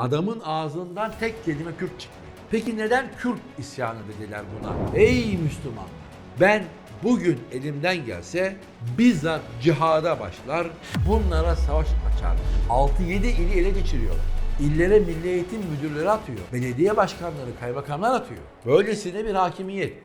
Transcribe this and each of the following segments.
Adamın ağzından tek kelime Kürt çıkmıyor. Peki neden Kürt isyanı dediler buna? Ey Müslüman! Ben bugün elimden gelse bizzat cihada başlar, bunlara savaş açar. 6-7 ili ele geçiriyorlar. İllere milli eğitim müdürleri atıyor. Belediye başkanları, kaymakamlar atıyor. Böylesine bir hakimiyet.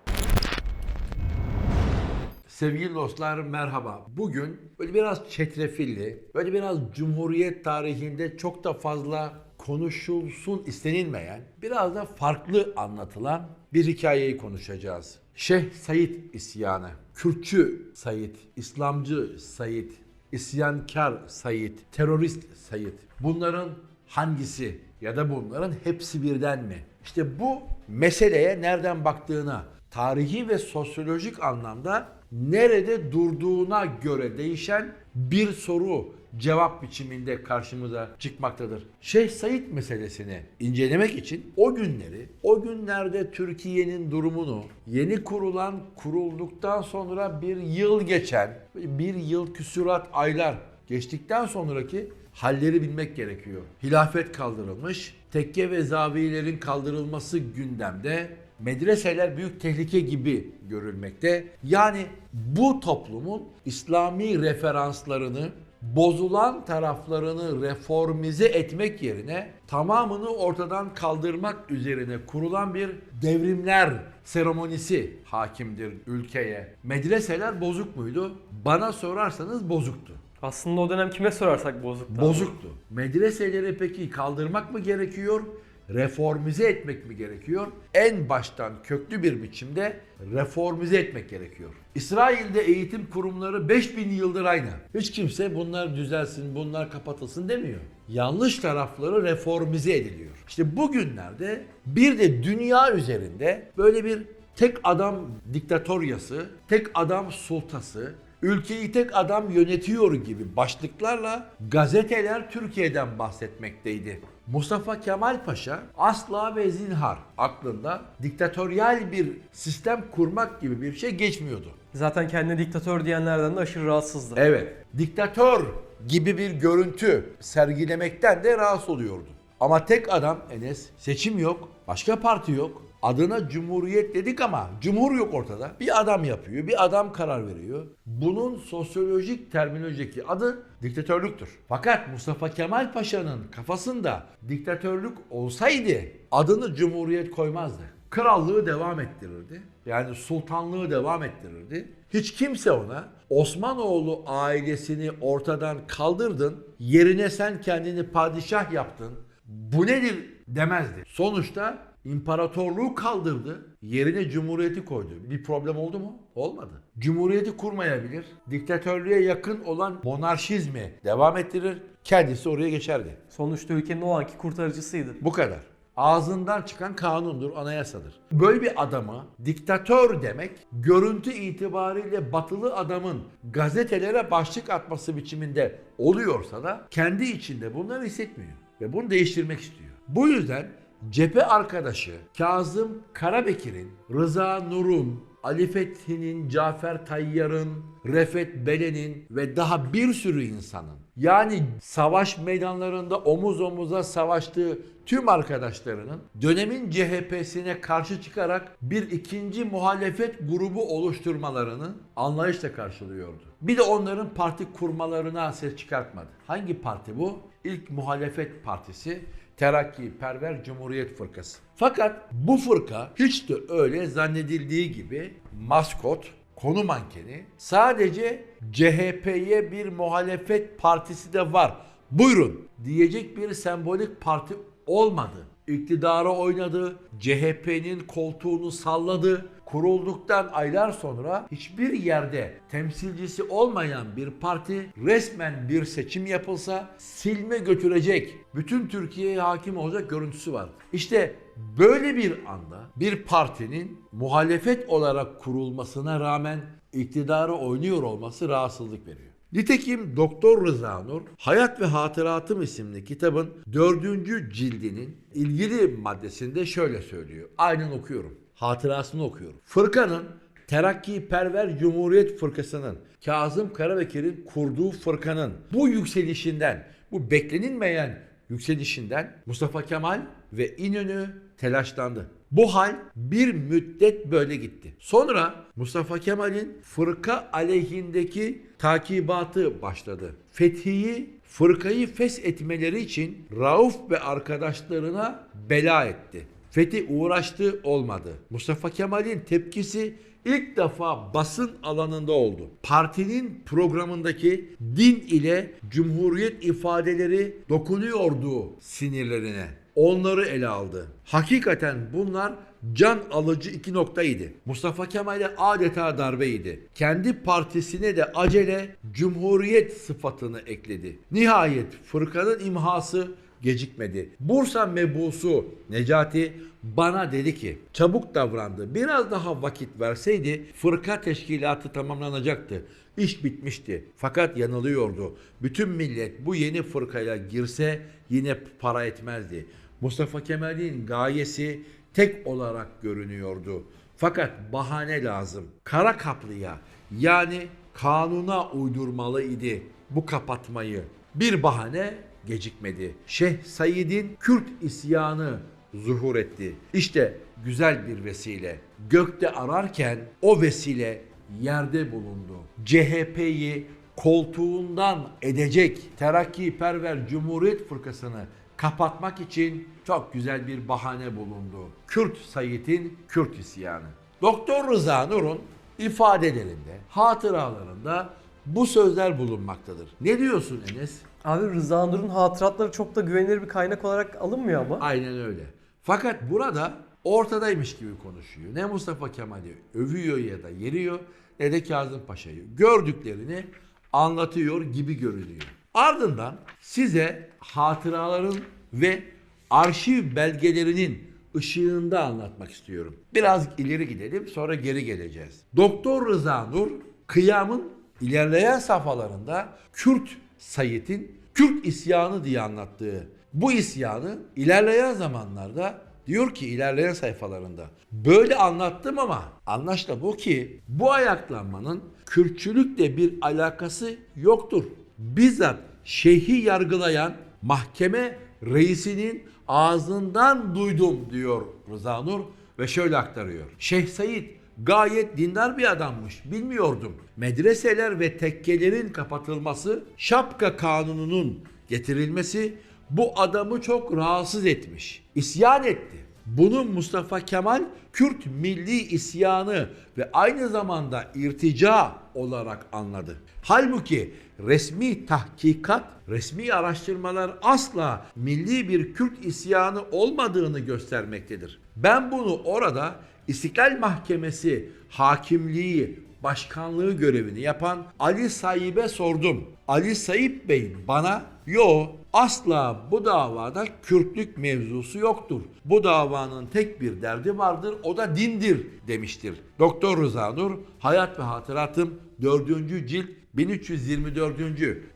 Sevgili dostlar merhaba. Bugün böyle biraz çetrefilli, böyle biraz Cumhuriyet tarihinde çok da fazla konuşulsun istenilmeyen, biraz da farklı anlatılan bir hikayeyi konuşacağız. Şeyh Said isyanı, Kürtçü Said, İslamcı Said, isyankar Said, terörist Said. Bunların hangisi ya da bunların hepsi birden mi? İşte bu meseleye nereden baktığına, tarihi ve sosyolojik anlamda nerede durduğuna göre değişen bir soru cevap biçiminde karşımıza çıkmaktadır. Şeyh Said meselesini incelemek için o günleri, o günlerde Türkiye'nin durumunu, yeni kurulan, kurulduktan sonra bir yıl geçen, bir yıl küsurat aylar geçtikten sonraki halleri bilmek gerekiyor. Hilafet kaldırılmış, tekke ve zavilerin kaldırılması gündemde, medreseler büyük tehlike gibi görülmekte. Yani bu toplumun İslami referanslarını bozulan taraflarını reformize etmek yerine tamamını ortadan kaldırmak üzerine kurulan bir devrimler seremonisi hakimdir ülkeye. Medreseler bozuk muydu? Bana sorarsanız bozuktu. Aslında o dönem kime sorarsak bozuktu. Bozuktu. Medreseleri peki kaldırmak mı gerekiyor? Reformize etmek mi gerekiyor? En baştan köklü bir biçimde reformize etmek gerekiyor. İsrail'de eğitim kurumları 5000 yıldır aynı. Hiç kimse bunlar düzelsin, bunlar kapatılsın demiyor. Yanlış tarafları reformize ediliyor. İşte bugünlerde bir de dünya üzerinde böyle bir tek adam diktatoryası, tek adam sultası, ülkeyi tek adam yönetiyor gibi başlıklarla gazeteler Türkiye'den bahsetmekteydi. Mustafa Kemal Paşa asla ve zinhar aklında diktatöryal bir sistem kurmak gibi bir şey geçmiyordu. Zaten kendine diktatör diyenlerden de aşırı rahatsızdı. Evet, diktatör gibi bir görüntü sergilemekten de rahatsız oluyordu. Ama tek adam Enes, seçim yok, başka parti yok. Adına cumhuriyet dedik ama cumhur yok ortada. Bir adam yapıyor, bir adam karar veriyor. Bunun sosyolojik terminolojik adı diktatörlüktür. Fakat Mustafa Kemal Paşa'nın kafasında diktatörlük olsaydı adını cumhuriyet koymazdı. Krallığı devam ettirirdi. Yani sultanlığı devam ettirirdi. Hiç kimse ona Osmanoğlu ailesini ortadan kaldırdın, yerine sen kendini padişah yaptın. Bu nedir demezdi. Sonuçta imparatorluğu kaldırdı, yerine cumhuriyeti koydu. Bir problem oldu mu? Olmadı. Cumhuriyeti kurmayabilir, diktatörlüğe yakın olan monarşizmi devam ettirir, kendisi oraya geçerdi. Sonuçta ülkenin o anki kurtarıcısıydı. Bu kadar. Ağzından çıkan kanundur, anayasadır. Böyle bir adama diktatör demek, görüntü itibariyle batılı adamın gazetelere başlık atması biçiminde oluyorsa da kendi içinde bunları hissetmiyor ve bunu değiştirmek istiyor. Bu yüzden cephe arkadaşı Kazım Karabekir'in, Rıza Nur'un, Ali Fethi'nin, Cafer Tayyar'ın, Refet Belen'in ve daha bir sürü insanın yani savaş meydanlarında omuz omuza savaştığı tüm arkadaşlarının dönemin CHP'sine karşı çıkarak bir ikinci muhalefet grubu oluşturmalarını anlayışla karşılıyordu. Bir de onların parti kurmalarına ses çıkartmadı. Hangi parti bu? İlk muhalefet partisi Terakki Perver Cumhuriyet Fırkası. Fakat bu fırka hiç de öyle zannedildiği gibi maskot, konu mankeni sadece CHP'ye bir muhalefet partisi de var. Buyurun diyecek bir sembolik parti olmadı. İktidara oynadı, CHP'nin koltuğunu salladı. Kurulduktan aylar sonra hiçbir yerde temsilcisi olmayan bir parti resmen bir seçim yapılsa silme götürecek, bütün Türkiye'ye hakim olacak görüntüsü var. İşte böyle bir anda bir partinin muhalefet olarak kurulmasına rağmen iktidara oynuyor olması rahatsızlık veriyor. Nitekim Doktor Rıza Nur Hayat ve Hatıratım isimli kitabın dördüncü cildinin ilgili maddesinde şöyle söylüyor. Aynen okuyorum. Hatırasını okuyorum. Fırkanın Terakki Perver Cumhuriyet Fırkası'nın Kazım Karabekir'in kurduğu fırkanın bu yükselişinden, bu beklenilmeyen yükselişinden Mustafa Kemal ve İnönü telaşlandı. Bu hal bir müddet böyle gitti. Sonra Mustafa Kemal'in fırka aleyhindeki takibatı başladı. Fethi'yi fırkayı feshetmeleri için Rauf ve arkadaşlarına bela etti. Fethi uğraştı olmadı. Mustafa Kemal'in tepkisi ilk defa basın alanında oldu. Partinin programındaki din ile cumhuriyet ifadeleri dokunuyordu sinirlerine. Onları ele aldı. Hakikaten bunlar can alıcı iki noktaydı. Mustafa Kemal'e adeta darbeydi. Kendi partisine de acele cumhuriyet sıfatını ekledi. Nihayet fırkanın imhası gecikmedi. Bursa mebusu Necati bana dedi ki çabuk davrandı. Biraz daha vakit verseydi fırka teşkilatı tamamlanacaktı. İş bitmişti. Fakat yanılıyordu. Bütün millet bu yeni fırkaya girse yine para etmezdi. Mustafa Kemal'in gayesi tek olarak görünüyordu. Fakat bahane lazım. Kara kaplıya yani kanuna uydurmalıydı bu kapatmayı. Bir bahane gecikmedi. Şeyh Said'in Kürt isyanı zuhur etti. İşte güzel bir vesile. Gökte ararken o vesile yerde bulundu. CHP'yi koltuğundan edecek terakkiperver Cumhuriyet Fırkası'nı kapatmak için çok güzel bir bahane bulundu. Kürt Said'in Kürt isyanı. Doktor Rıza Nur'un ifadelerinde, hatıralarında bu sözler bulunmaktadır. Ne diyorsun Enes? Abi Rıza Nur'un hatıratları çok da güvenilir bir kaynak olarak alınmıyor ama. Aynen öyle. Fakat burada ortadaymış gibi konuşuyor. Ne Mustafa Kemal'i övüyor ya da yeriyor ne de Kazım Paşa'yı. Gördüklerini anlatıyor gibi görünüyor. Ardından size hatıraların ve arşiv belgelerinin ışığında anlatmak istiyorum. Biraz ileri gidelim sonra geri geleceğiz. Doktor Rıza Nur kıyamın ilerleyen safhalarında Kürt Said'in Kürt isyanı diye anlattığı bu isyanı ilerleyen zamanlarda diyor ki ilerleyen sayfalarında böyle anlattım ama anlaşla bu ki bu ayaklanmanın Kürtçülükle bir alakası yoktur. Bizzat şeyhi yargılayan mahkeme reisinin ağzından duydum diyor Rıza Nur ve şöyle aktarıyor. Şeyh Said gayet dindar bir adammış. Bilmiyordum. Medreseler ve tekkelerin kapatılması, şapka kanununun getirilmesi bu adamı çok rahatsız etmiş. İsyan etti. Bunu Mustafa Kemal Kürt milli isyanı ve aynı zamanda irtica olarak anladı. Halbuki resmi tahkikat, resmi araştırmalar asla milli bir Kürt isyanı olmadığını göstermektedir. Ben bunu orada İstiklal Mahkemesi hakimliği, başkanlığı görevini yapan Ali Saib'e sordum. Ali Saib Bey bana yo asla bu davada Kürtlük mevzusu yoktur. Bu davanın tek bir derdi vardır o da dindir demiştir. Doktor Rıza Nur Hayat ve Hatıratım 4. cilt 1324.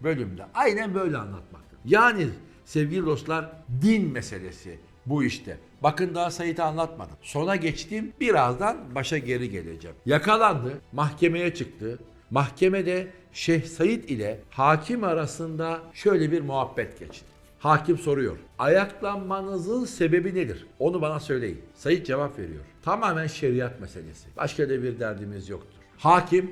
bölümde aynen böyle anlatmakta. Yani sevgili dostlar din meselesi bu işte. Bakın daha Said'i anlatmadım. Sona geçtim. Birazdan başa geri geleceğim. Yakalandı. Mahkemeye çıktı. Mahkemede Şeyh Said ile hakim arasında şöyle bir muhabbet geçti. Hakim soruyor. Ayaklanmanızın sebebi nedir? Onu bana söyleyin. Said cevap veriyor. Tamamen şeriat meselesi. Başka da bir derdimiz yoktur. Hakim,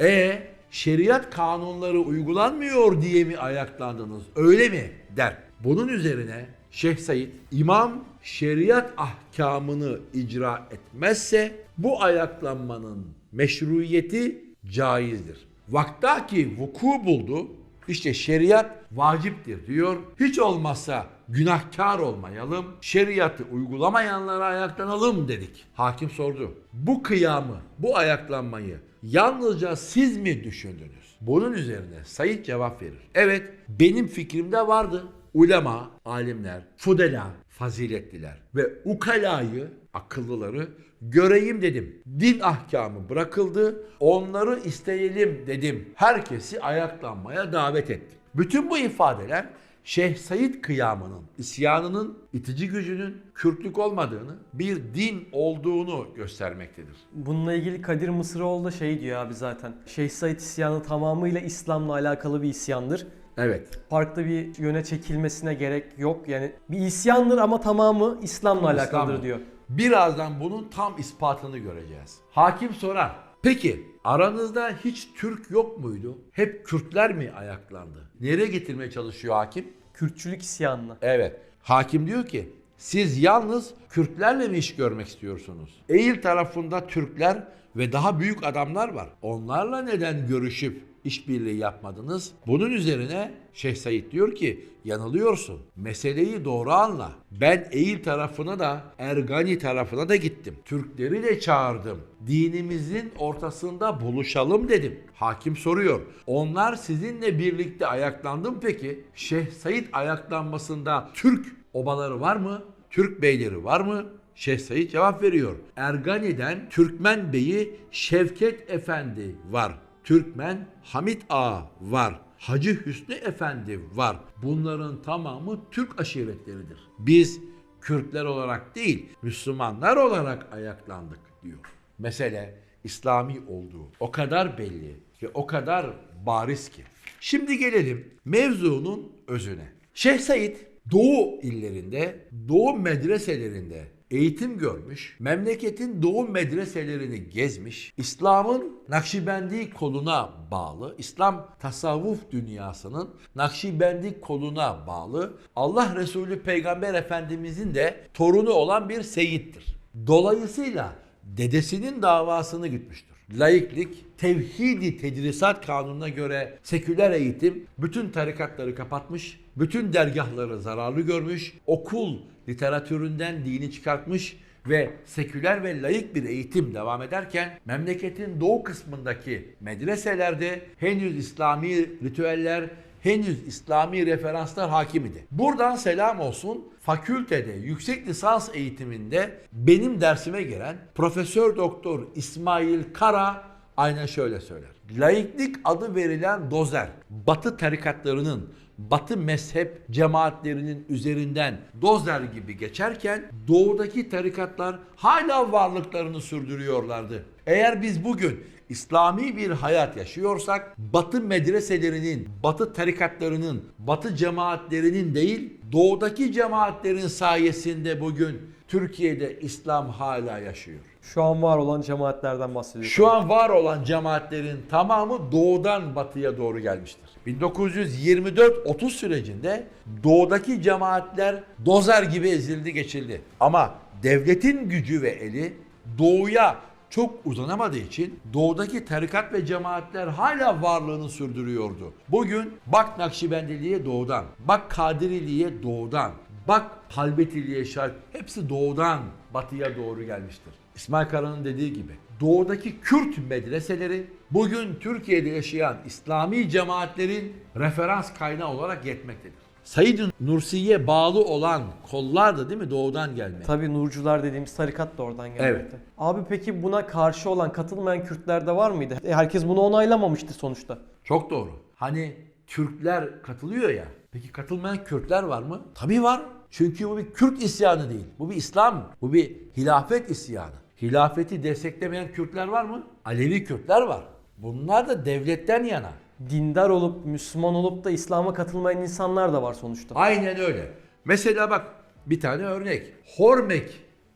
e şeriat kanunları uygulanmıyor diye mi ayaklandınız? Öyle mi? der. Bunun üzerine Şeyh Said imam şeriat ahkamını icra etmezse bu ayaklanmanın meşruiyeti caizdir. Vaktaki vuku buldu. İşte şeriat vaciptir diyor. Hiç olmazsa günahkar olmayalım, şeriatı uygulamayanlara ayaklanalım dedik. Hakim sordu. Bu kıyamı, bu ayaklanmayı yalnızca siz mi düşündünüz? Bunun üzerine Said cevap verir. Evet, benim fikrimde vardı. Ulema, alimler, fudela, faziletliler ve ukalayı, akıllıları göreyim dedim. Din ahkamı bırakıldı. Onları isteyelim dedim. Herkesi ayaklanmaya davet ettim. Bütün bu ifadeler Şeyh Said kıyamının, isyanının itici gücünün Kürtlük olmadığını, bir din olduğunu göstermektedir. Bununla ilgili Kadir Mısıroğlu da şey diyor abi zaten. Şeyh Said isyanı tamamıyla İslam'la alakalı bir isyandır. Evet. Farklı bir yöne çekilmesine gerek yok. Yani bir isyandır ama tamamı İslam'la alakalıdır İslam'la. diyor. Birazdan bunun tam ispatını göreceğiz. Hakim sorar. Peki aranızda hiç Türk yok muydu? Hep Kürtler mi ayaklandı? Nereye getirmeye çalışıyor hakim? Kürtçülük isyanına. Evet. Hakim diyor ki siz yalnız Kürtlerle mi iş görmek istiyorsunuz? Eğil tarafında Türkler ve daha büyük adamlar var. Onlarla neden görüşüp işbirliği yapmadınız? Bunun üzerine Şeyh Said diyor ki yanılıyorsun. Meseleyi doğru anla. Ben Eğil tarafına da Ergani tarafına da gittim. Türkleri de çağırdım. Dinimizin ortasında buluşalım dedim. Hakim soruyor. Onlar sizinle birlikte ayaklandı mı peki? Şeyh Said ayaklanmasında Türk obaları var mı? Türk beyleri var mı? Şeyh Said cevap veriyor. Ergani'den Türkmen Beyi Şevket Efendi var. Türkmen Hamit Ağa var. Hacı Hüsnü Efendi var. Bunların tamamı Türk aşiretleridir. Biz Kürtler olarak değil, Müslümanlar olarak ayaklandık diyor. Mesele İslami olduğu o kadar belli ve o kadar bariz ki. Şimdi gelelim mevzunun özüne. Şeyh Said Doğu illerinde, Doğu medreselerinde eğitim görmüş, memleketin Doğu medreselerini gezmiş, İslam'ın Nakşibendi koluna bağlı, İslam tasavvuf dünyasının Nakşibendi koluna bağlı, Allah Resulü Peygamber Efendimizin de torunu olan bir seyittir. Dolayısıyla dedesinin davasını gütmüştür. Laiklik, tevhidi tedrisat kanununa göre seküler eğitim bütün tarikatları kapatmış, bütün dergahları zararlı görmüş, okul literatüründen dini çıkartmış ve seküler ve laik bir eğitim devam ederken memleketin doğu kısmındaki medreselerde henüz İslami ritüeller, henüz İslami referanslar hakim idi. Buradan selam olsun fakültede yüksek lisans eğitiminde benim dersime gelen Profesör Doktor İsmail Kara aynen şöyle söyler. Laiklik adı verilen dozer, batı tarikatlarının, batı mezhep cemaatlerinin üzerinden dozer gibi geçerken doğudaki tarikatlar hala varlıklarını sürdürüyorlardı. Eğer biz bugün İslami bir hayat yaşıyorsak batı medreselerinin, batı tarikatlarının, batı cemaatlerinin değil doğudaki cemaatlerin sayesinde bugün Türkiye'de İslam hala yaşıyor. Şu an var olan cemaatlerden bahsediyor. Şu an var olan cemaatlerin tamamı doğudan batıya doğru gelmiştir. 1924-30 sürecinde doğudaki cemaatler dozer gibi ezildi geçildi. Ama devletin gücü ve eli doğuya çok uzanamadığı için doğudaki tarikat ve cemaatler hala varlığını sürdürüyordu. Bugün bak Nakşibendiliğe doğudan, bak Kadiriliğe doğudan, bak Halbetiliğe şark hepsi doğudan batıya doğru gelmiştir. İsmail Kara'nın dediği gibi doğudaki Kürt medreseleri bugün Türkiye'de yaşayan İslami cemaatlerin referans kaynağı olarak yetmektedir. Said-i Nursi'ye bağlı olan kollar da değil mi doğudan gelme. Tabii Nurcular dediğimiz tarikat da oradan gelmekte. Evet. Abi peki buna karşı olan, katılmayan Kürtler de var mıydı? E, herkes bunu onaylamamıştı sonuçta. Çok doğru. Hani Türkler katılıyor ya. Peki katılmayan Kürtler var mı? Tabii var. Çünkü bu bir Kürt isyanı değil. Bu bir İslam. Bu bir hilafet isyanı. Hilafeti desteklemeyen Kürtler var mı? Alevi Kürtler var. Bunlar da devletten yana. Dindar olup, Müslüman olup da İslam'a katılmayan insanlar da var sonuçta. Aynen öyle. Mesela bak bir tane örnek. Hormek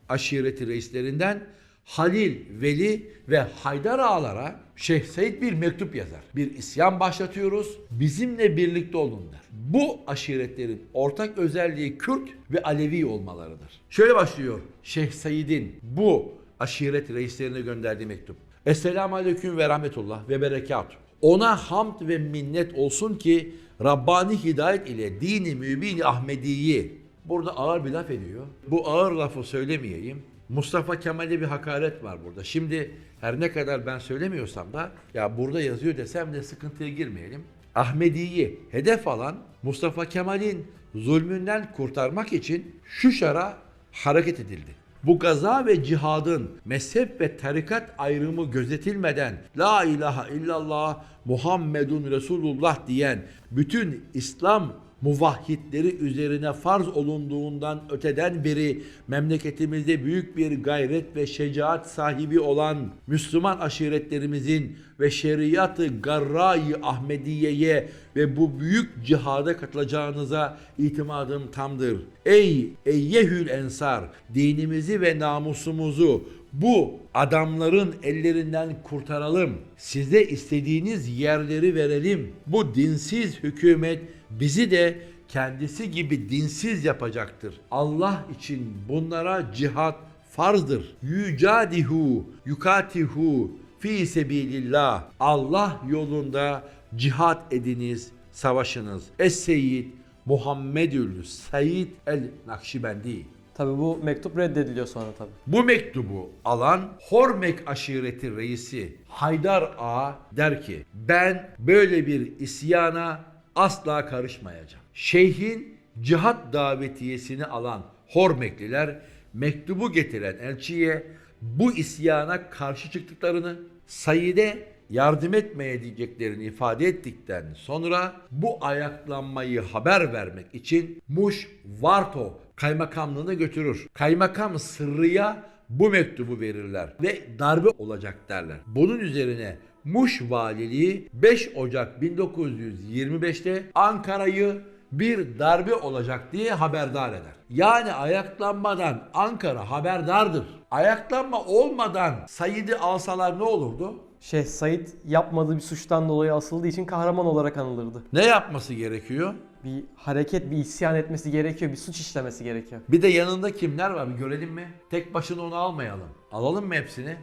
aşireti reislerinden Halil, Veli ve Haydar ağalara Şeyh Said bir mektup yazar. Bir isyan başlatıyoruz. Bizimle birlikte olun der. Bu aşiretlerin ortak özelliği Kürt ve Alevi olmalarıdır. Şöyle başlıyor Şeyh Said'in bu aşiret reislerine gönderdiği mektup. Esselamu Aleyküm ve Rahmetullah ve Berekat. Ona hamd ve minnet olsun ki Rabbani hidayet ile dini mübini Ahmedi'yi burada ağır bir laf ediyor. Bu ağır lafı söylemeyeyim. Mustafa Kemal'e bir hakaret var burada. Şimdi her ne kadar ben söylemiyorsam da ya burada yazıyor desem de sıkıntıya girmeyelim. Ahmedi'yi hedef alan Mustafa Kemal'in zulmünden kurtarmak için şu şara hareket edildi. Bu gaza ve cihadın mezhep ve tarikat ayrımı gözetilmeden La ilahe illallah Muhammedun Resulullah diyen bütün İslam muvahhidleri üzerine farz olunduğundan öteden beri memleketimizde büyük bir gayret ve şecaat sahibi olan Müslüman aşiretlerimizin ve şeriatı garra-i Ahmediye'ye ve bu büyük cihada katılacağınıza itimadım tamdır. Ey eyyehül ensar dinimizi ve namusumuzu bu adamların ellerinden kurtaralım. Size istediğiniz yerleri verelim. Bu dinsiz hükümet bizi de kendisi gibi dinsiz yapacaktır. Allah için bunlara cihat farzdır. Yücadihu, yukatihu fi sebilillah. Allah yolunda cihat ediniz, savaşınız. Es-Seyyid Muhammedül Said el-Nakşibendi. Tabi bu mektup reddediliyor sonra tabi. Bu mektubu alan Hormek aşireti reisi Haydar Ağa der ki ben böyle bir isyana asla karışmayacağım. Şeyhin cihat davetiyesini alan Hormekliler mektubu getiren elçiye bu isyana karşı çıktıklarını Said'e yardım etmeye diyeceklerini ifade ettikten sonra bu ayaklanmayı haber vermek için Muş Varto kaymakamlığına götürür. Kaymakam sırrıya bu mektubu verirler ve darbe olacak derler. Bunun üzerine Muş Valiliği 5 Ocak 1925'te Ankara'yı bir darbe olacak diye haberdar eder. Yani ayaklanmadan Ankara haberdardır. Ayaklanma olmadan Said'i alsalar ne olurdu? Şeyh Said yapmadığı bir suçtan dolayı asıldığı için kahraman olarak anılırdı. Ne yapması gerekiyor? Bir hareket, bir isyan etmesi gerekiyor, bir suç işlemesi gerekiyor. Bir de yanında kimler var bir görelim mi? Tek başına onu almayalım. Alalım mı hepsini?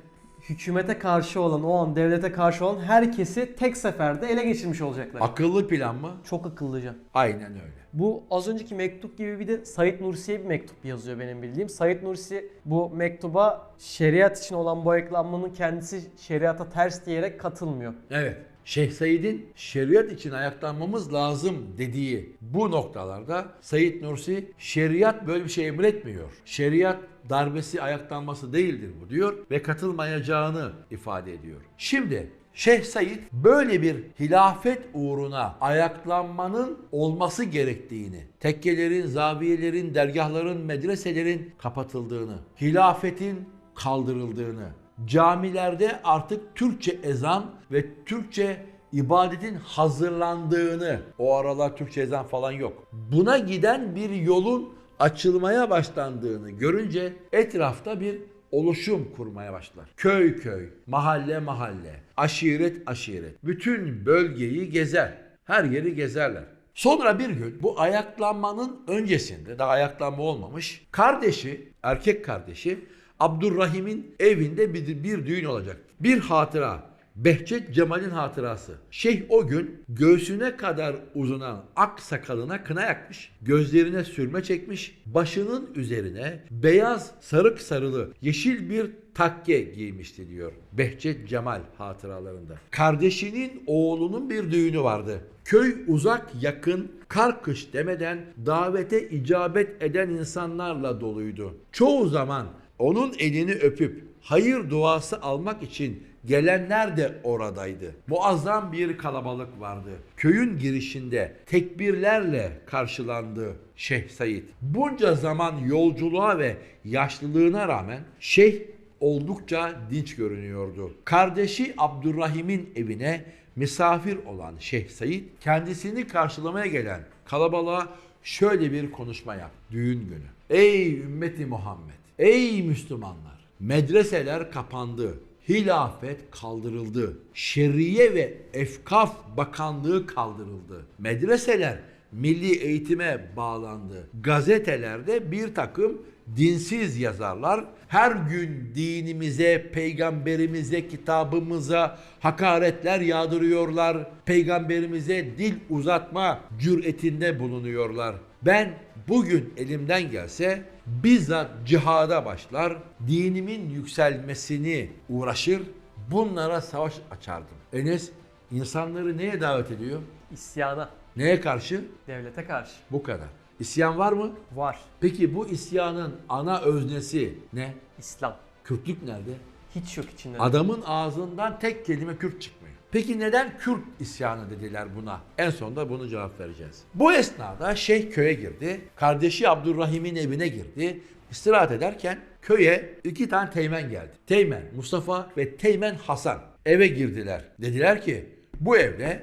Hükümete karşı olan, o an devlete karşı olan herkesi tek seferde ele geçirmiş olacaklar. Akıllı plan mı? Çok akıllıca. Aynen öyle. Bu az önceki mektup gibi bir de Said Nursi'ye bir mektup yazıyor benim bildiğim. Said Nursi bu mektuba şeriat için olan bu ayaklanmanın kendisi şeriata ters diyerek katılmıyor. Evet. Şeyh Said'in şeriat için ayaklanmamız lazım dediği bu noktalarda Said Nursi şeriat böyle bir şey emretmiyor. Şeriat darbesi ayaklanması değildir bu diyor ve katılmayacağını ifade ediyor. Şimdi Şeyh Said böyle bir hilafet uğruna ayaklanmanın olması gerektiğini, tekkelerin, zaviyelerin, dergahların, medreselerin kapatıldığını, hilafetin kaldırıldığını, camilerde artık Türkçe ezan ve Türkçe ibadetin hazırlandığını, o aralar Türkçe ezan falan yok. Buna giden bir yolun açılmaya başlandığını görünce etrafta bir oluşum kurmaya başlar. Köy köy, mahalle mahalle, aşiret aşiret. Bütün bölgeyi gezer. Her yeri gezerler. Sonra bir gün bu ayaklanmanın öncesinde daha ayaklanma olmamış kardeşi, erkek kardeşi Abdurrahim'in evinde bir, bir düğün olacak. Bir hatıra. Behçet Cemal'in hatırası. Şeyh o gün göğsüne kadar uzanan ak sakalına kına yakmış, gözlerine sürme çekmiş, başının üzerine beyaz sarık sarılı yeşil bir takke giymişti diyor Behçet Cemal hatıralarında. Kardeşinin oğlunun bir düğünü vardı. Köy uzak yakın kar kış demeden davete icabet eden insanlarla doluydu. Çoğu zaman onun elini öpüp hayır duası almak için gelenler de oradaydı. Muazzam bir kalabalık vardı. Köyün girişinde tekbirlerle karşılandı Şeyh Said. Bunca zaman yolculuğa ve yaşlılığına rağmen Şeyh oldukça dinç görünüyordu. Kardeşi Abdurrahim'in evine misafir olan Şeyh Said kendisini karşılamaya gelen kalabalığa şöyle bir konuşma yaptı düğün günü. Ey ümmeti Muhammed, ey Müslümanlar, medreseler kapandı. Hilafet kaldırıldı. Şerriye ve Efkaf Bakanlığı kaldırıldı. Medreseler milli eğitime bağlandı. Gazetelerde bir takım dinsiz yazarlar her gün dinimize, peygamberimize, kitabımıza hakaretler yağdırıyorlar. Peygamberimize dil uzatma cüretinde bulunuyorlar. Ben bugün elimden gelse bizzat cihada başlar, dinimin yükselmesini uğraşır, bunlara savaş açardım. Enes insanları neye davet ediyor? İsyana, Neye karşı? devlete karşı. Bu kadar. İsyan var mı? Var. Peki bu isyanın ana öznesi ne? İslam. Kürtlük nerede? Hiç yok içinde. Adamın ağzından tek kelime Kürt çıkmıyor. Peki neden Kürt isyanı dediler buna? En sonunda bunu cevap vereceğiz. Bu esnada Şeyh köye girdi. Kardeşi Abdurrahim'in evine girdi. İstirahat ederken köye iki tane teğmen geldi. Teğmen Mustafa ve Teğmen Hasan eve girdiler. Dediler ki bu evde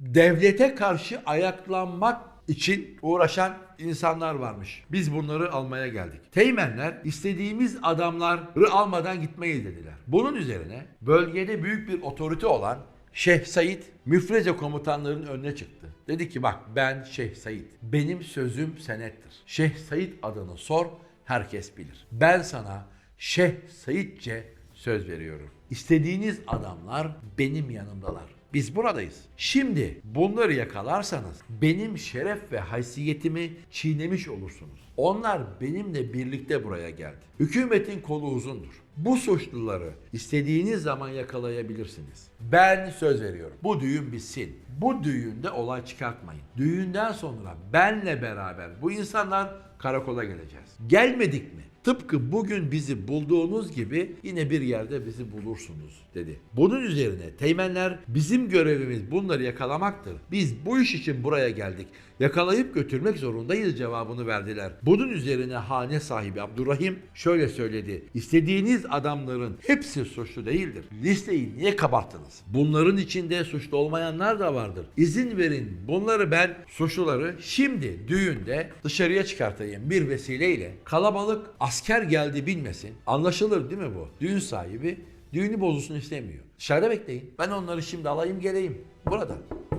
devlete karşı ayaklanmak için uğraşan insanlar varmış. Biz bunları almaya geldik. Teğmenler istediğimiz adamları almadan gitmeyiz dediler. Bunun üzerine bölgede büyük bir otorite olan Şeyh Said müfreze komutanların önüne çıktı. Dedi ki bak ben Şeyh Said. Benim sözüm senettir. Şeyh Said adını sor herkes bilir. Ben sana Şeyh Saidce söz veriyorum. İstediğiniz adamlar benim yanımdalar. Biz buradayız. Şimdi bunları yakalarsanız benim şeref ve haysiyetimi çiğnemiş olursunuz. Onlar benimle birlikte buraya geldi. Hükümetin kolu uzundur. Bu suçluları istediğiniz zaman yakalayabilirsiniz. Ben söz veriyorum. Bu düğün bitsin. Bu düğünde olay çıkartmayın. Düğünden sonra benle beraber bu insanlar karakola geleceğiz. Gelmedik mi? Tıpkı bugün bizi bulduğunuz gibi yine bir yerde bizi bulursunuz dedi. Bunun üzerine teğmenler bizim görevimiz bunları yakalamaktır. Biz bu iş için buraya geldik. Yakalayıp götürmek zorundayız cevabını verdiler. Bunun üzerine hane sahibi Abdurrahim şöyle söyledi. İstediğiniz adamların hepsi suçlu değildir. Listeyi niye kabarttınız? Bunların içinde suçlu olmayanlar da vardır. İzin verin bunları ben suçluları şimdi düğünde dışarıya çıkartayım bir vesileyle. Kalabalık asker geldi bilmesin. Anlaşılır değil mi bu? Düğün sahibi düğünü bozulsun istemiyor. Dışarıda bekleyin. Ben onları şimdi alayım geleyim. Burada.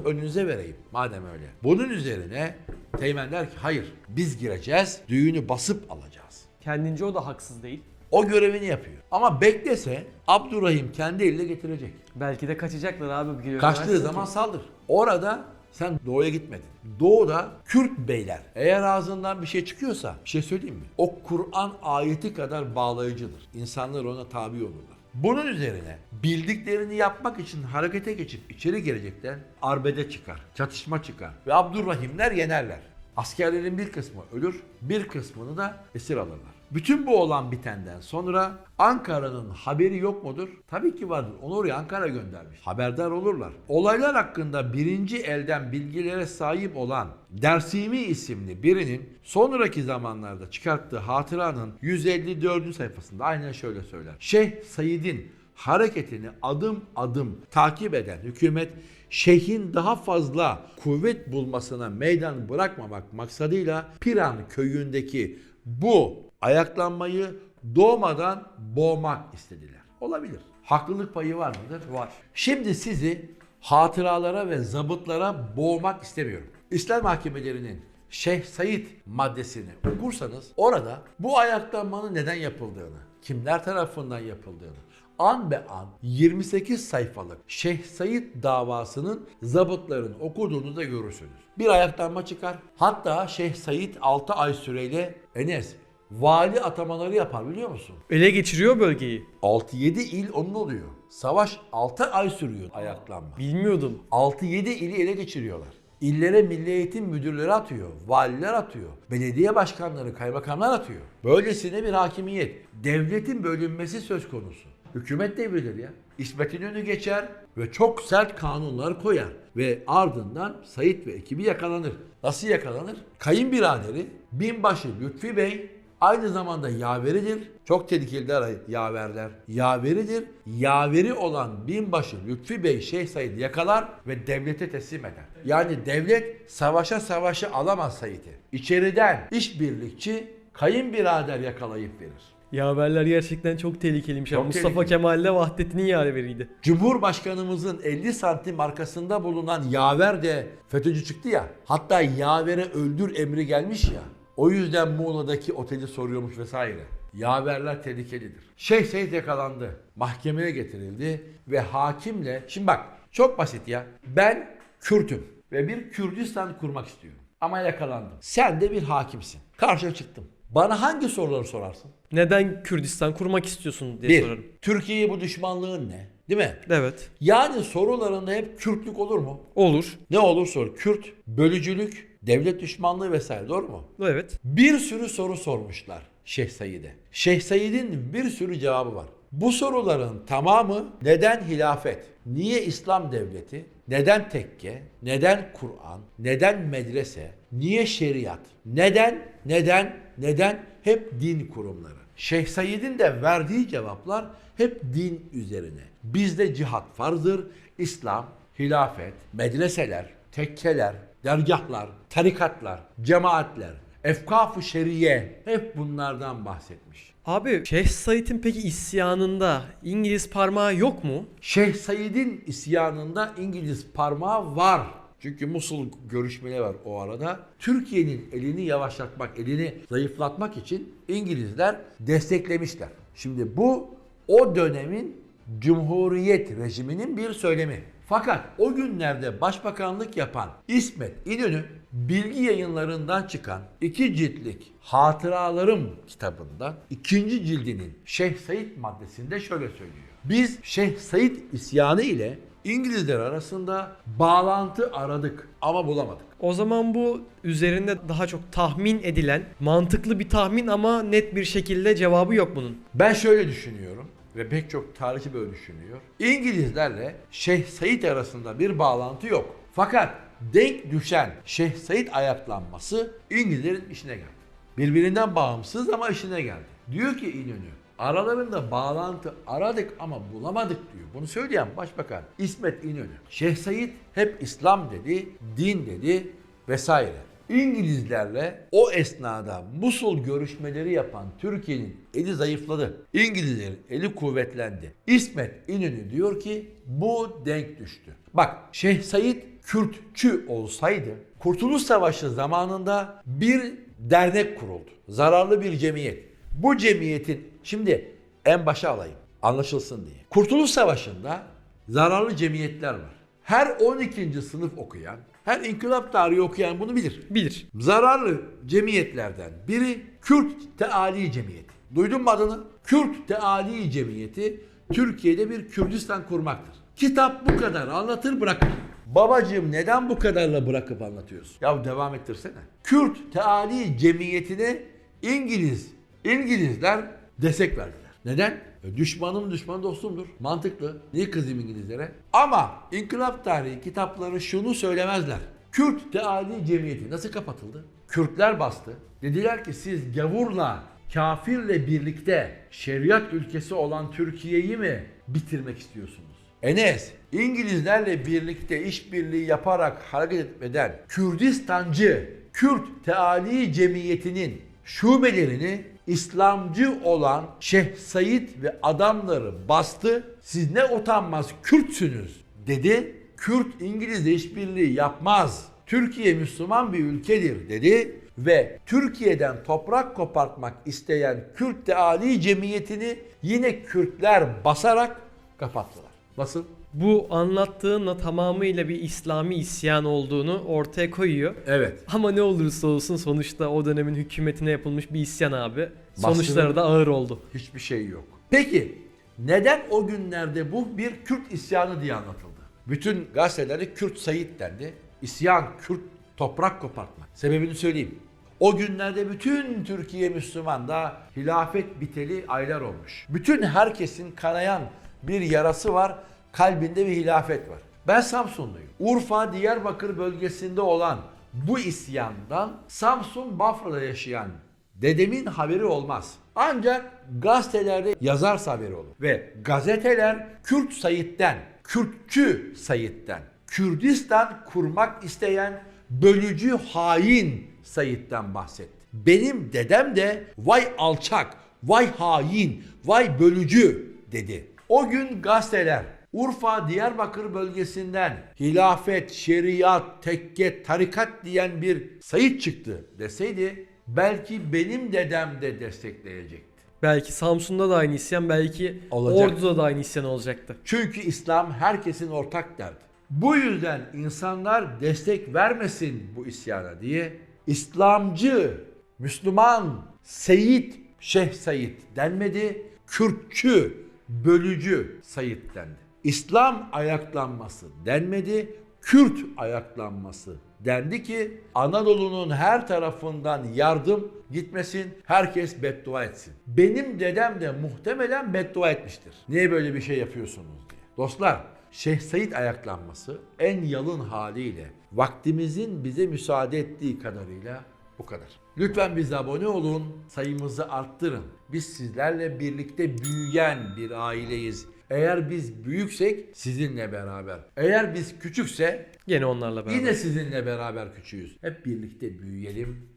Önünüze vereyim madem öyle. Bunun üzerine Teğmen der ki hayır biz gireceğiz düğünü basıp alacağız. Kendince o da haksız değil. O görevini yapıyor. Ama beklese Abdurrahim kendi eliyle getirecek. Belki de kaçacaklar abi. bir Kaçtığı zaman ki. saldır. Orada sen doğuya gitmedin. Doğuda Kürt beyler eğer ağzından bir şey çıkıyorsa bir şey söyleyeyim mi? O Kur'an ayeti kadar bağlayıcıdır. İnsanlar ona tabi olurlar. Bunun üzerine bildiklerini yapmak için harekete geçip içeri girecekler arbede çıkar, çatışma çıkar ve Abdurrahimler yenerler. Askerlerin bir kısmı ölür, bir kısmını da esir alırlar. Bütün bu olan bitenden sonra Ankara'nın haberi yok mudur? Tabii ki vardır. Onu oraya Ankara göndermiş. Haberdar olurlar. Olaylar hakkında birinci elden bilgilere sahip olan Dersimi isimli birinin sonraki zamanlarda çıkarttığı hatıranın 154. sayfasında aynen şöyle söyler. Şeyh Said'in hareketini adım adım takip eden hükümet şeyhin daha fazla kuvvet bulmasına meydan bırakmamak maksadıyla Piran köyündeki bu ayaklanmayı doğmadan boğmak istediler. Olabilir. Haklılık payı var mıdır? Var. Şimdi sizi hatıralara ve zabıtlara boğmak istemiyorum. İslam mahkemelerinin Şeyh Said maddesini okursanız orada bu ayaklanmanın neden yapıldığını, kimler tarafından yapıldığını, an be an 28 sayfalık Şeyh Said davasının zabıtların okuduğunu da görürsünüz. Bir ayaklanma çıkar. Hatta Şeyh Said 6 ay süreyle Enes vali atamaları yapar biliyor musun? Ele geçiriyor bölgeyi. 6-7 il onun oluyor. Savaş 6 ay sürüyor ayaklanma. Bilmiyordum. 6-7 ili ele geçiriyorlar. İllere milli eğitim müdürleri atıyor, valiler atıyor, belediye başkanları, kaymakamlar atıyor. Böylesine bir hakimiyet. Devletin bölünmesi söz konusu. Hükümet devrilir ya. İsmet İnönü geçer ve çok sert kanunlar koyar. Ve ardından Sayit ve ekibi yakalanır. Nasıl yakalanır? Kayınbiraderi binbaşı Lütfi Bey aynı zamanda yaveridir. Çok tehlikeliler yaverler. Yaveridir. Yaveri olan binbaşı Lütfi Bey Şeyh Said'i yakalar ve devlete teslim eder. Yani devlet savaşa savaşa alamaz Said'i. İçeriden işbirlikçi kayınbirader yakalayıp verir. Yaverler gerçekten çok tehlikeliymiş. Çok Mustafa tehlikeli. Kemal de Vahdettin'in yaveriydi. Cumhurbaşkanımızın 50 santim arkasında bulunan yaver de FETÖ'cü çıktı ya. Hatta yavere öldür emri gelmiş ya. O yüzden Muğla'daki oteli soruyormuş vesaire. Yaverler tehlikelidir. Şeyh Seyit yakalandı. Mahkemeye getirildi ve hakimle... Şimdi bak çok basit ya. Ben Kürt'üm ve bir Kürdistan kurmak istiyorum. Ama yakalandım. Sen de bir hakimsin. Karşıya çıktım. Bana hangi soruları sorarsın? Neden Kürdistan kurmak istiyorsun diye Bir, sorarım. Türkiye'ye bu düşmanlığın ne? Değil mi? Evet. Yani sorularında hep Kürtlük olur mu? Olur. Ne olur sor. Kürt, bölücülük, devlet düşmanlığı vesaire doğru mu? Evet. Bir sürü soru sormuşlar Şeyh Said'e. Şeyh Said'in bir sürü cevabı var. Bu soruların tamamı neden hilafet? Niye İslam devleti? Neden tekke? Neden Kur'an? Neden medrese? Niye şeriat? Neden? Neden? Neden? Hep din kurumları. Şeyh Said'in de verdiği cevaplar hep din üzerine. Bizde cihat farzdır. İslam, hilafet, medreseler, tekkeler, dergahlar, tarikatlar, cemaatler, efkaf-ı şeriye hep bunlardan bahsetmiş. Abi Şeyh Said'in peki isyanında İngiliz parmağı yok mu? Şeyh Said'in isyanında İngiliz parmağı var. Çünkü Musul görüşmeleri var o arada. Türkiye'nin elini yavaşlatmak, elini zayıflatmak için İngilizler desteklemişler. Şimdi bu o dönemin Cumhuriyet rejiminin bir söylemi. Fakat o günlerde başbakanlık yapan İsmet İnönü bilgi yayınlarından çıkan iki ciltlik Hatıralarım kitabından ikinci cildinin Şeyh Said maddesinde şöyle söylüyor. Biz Şeyh Said isyanı ile İngilizler arasında bağlantı aradık ama bulamadık. O zaman bu üzerinde daha çok tahmin edilen, mantıklı bir tahmin ama net bir şekilde cevabı yok bunun. Ben şöyle düşünüyorum ve pek çok tarihçi böyle düşünüyor. İngilizlerle Şeyh Said arasında bir bağlantı yok. Fakat denk düşen Şeyh Said ayaklanması İngilizlerin işine geldi. Birbirinden bağımsız ama işine geldi. Diyor ki İnönü, aralarında bağlantı aradık ama bulamadık diyor. Bunu söyleyen başbakan İsmet İnönü. Şeyh Said hep İslam dedi, din dedi vesaire. İngilizlerle o esnada Musul görüşmeleri yapan Türkiye'nin eli zayıfladı. İngilizlerin eli kuvvetlendi. İsmet İnönü diyor ki bu denk düştü. Bak Şeyh Said Kürtçü olsaydı Kurtuluş Savaşı zamanında bir dernek kuruldu. Zararlı bir cemiyet. Bu cemiyetin şimdi en başa alayım anlaşılsın diye. Kurtuluş Savaşı'nda zararlı cemiyetler var. Her 12. sınıf okuyan, her inkılap tarihi okuyan bunu bilir. Bilir. Zararlı cemiyetlerden biri Kürt Teali Cemiyeti. Duydun mu adını? Kürt Teali Cemiyeti Türkiye'de bir Kürdistan kurmaktır. Kitap bu kadar anlatır bırakır. Babacığım neden bu kadarla bırakıp anlatıyorsun? Ya devam ettirsene. Kürt Teali Cemiyeti'ne İngiliz, İngilizler destek verdiler. Neden? E, düşmanım düşman dostumdur. Mantıklı. Niye kızayım İngilizlere? Ama İnkılap Tarihi kitapları şunu söylemezler. Kürt Teali Cemiyeti nasıl kapatıldı? Kürtler bastı. Dediler ki siz gavurla, kafirle birlikte şeriat ülkesi olan Türkiye'yi mi bitirmek istiyorsunuz? Enes, İngilizlerle birlikte işbirliği yaparak hareket etmeden Kürdistancı, Kürt Teali Cemiyeti'nin şubelerini İslamcı olan Şeyh Said ve adamları bastı. Siz ne utanmaz Kürtsünüz dedi. Kürt İngilizle işbirliği yapmaz. Türkiye Müslüman bir ülkedir dedi ve Türkiye'den toprak kopartmak isteyen Kürt Teali Cemiyeti'ni yine Kürtler basarak kapattılar. Nasıl? Bu anlattığınla tamamıyla bir İslami isyan olduğunu ortaya koyuyor. Evet. Ama ne olursa olsun sonuçta o dönemin hükümetine yapılmış bir isyan abi. Bastırıldı. Sonuçları da ağır oldu. Hiçbir şey yok. Peki neden o günlerde bu bir Kürt isyanı diye anlatıldı? Bütün gazetelerde Kürt Sayit dendi. İsyan, Kürt toprak kopartma. Sebebini söyleyeyim. O günlerde bütün Türkiye Müslüman da hilafet biteli aylar olmuş. Bütün herkesin kanayan bir yarası var, kalbinde bir hilafet var. Ben Samsunluyum. Urfa, Diyarbakır bölgesinde olan bu isyandan Samsun, Bafra'da yaşayan Dedemin haberi olmaz. Ancak gazetelerde yazarsa haberi olur. Ve gazeteler Kürt Sayit'ten, Kürtçü Sayit'ten, Kürdistan kurmak isteyen bölücü hain Sayit'ten bahsetti. Benim dedem de vay alçak, vay hain, vay bölücü dedi. O gün gazeteler Urfa Diyarbakır bölgesinden hilafet, şeriat, tekke, tarikat diyen bir sayit çıktı deseydi belki benim dedem de destekleyecekti. Belki Samsun'da da aynı isyan, belki Olacak. Ordu'da da aynı isyan olacaktı. Çünkü İslam herkesin ortak derdi. Bu yüzden insanlar destek vermesin bu isyana diye İslamcı, Müslüman, Seyit, Şeyh Said denmedi. Kürtçü, bölücü Said dendi. İslam ayaklanması denmedi. Kürt ayaklanması Dendi ki Anadolu'nun her tarafından yardım gitmesin, herkes beddua etsin. Benim dedem de muhtemelen beddua etmiştir. Niye böyle bir şey yapıyorsunuz diye. Dostlar, Şeyh Said ayaklanması en yalın haliyle vaktimizin bize müsaade ettiği kadarıyla bu kadar. Lütfen bize abone olun, sayımızı arttırın. Biz sizlerle birlikte büyüyen bir aileyiz. Eğer biz büyüksek sizinle beraber. Eğer biz küçükse Gene onlarla beraber. yine sizinle beraber küçüğüz. Hep birlikte büyüyelim.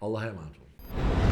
Allah'a emanet olun.